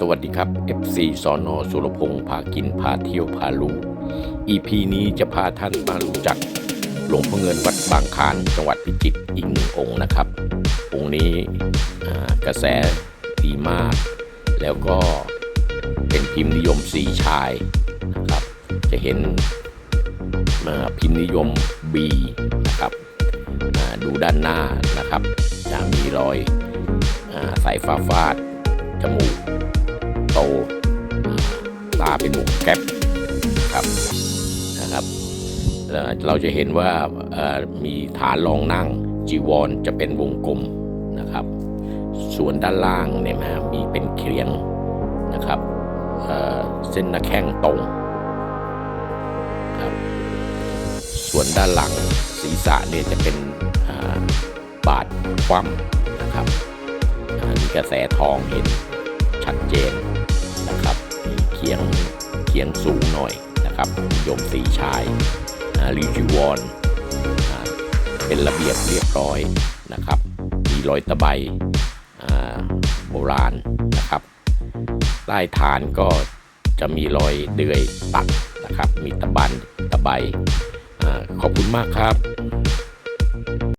สวัสดีครับ FC สอนอสุรพงษ์พากินพาเที่ยวพาลู EP นี้จะพาท่านมารู้จักหลวงพ่อเงินวัดบางคานจังหวัดพิจิตรอีกหนึ่งองค์นะครับ องค์นี้กระแสดีมาก แล้วก็เป็นพิมพ์นิยมสีชายนะครับ จะเห็นอ่าพิมพ์นิยม B นะครับดูด้านหน้านะครับจะมีรอยอสายฟ้าฟาดจมูก โตาตาเป็นหมวกแก๊ปครับนะครับเราจะเห็นว่ามีฐานรองนั่งจีวรจะเป็นวงกลมนะครับ ส่วนด้านล่างเนี่ยนะมีเป็นเขียงนะครับเเส้นหน้าแข้งตรงครับส่วนด้านหลังศีรษะเนี่ยจะเป็นาบาดคว่ำนะครับอ่ามีกระแสทองเห็นชัดเจน เคียงสูงหน่อยนะครับนิยมสีชายรีจิวอนเป็นระเบียบเรียบร้อยนะครับ มีรอยตะไบโบราณนะครับ ใต้ฐานก็จะมีรอยเดือยตัดนะครับ มีตะบันตะไบอขอบคุณมากครับ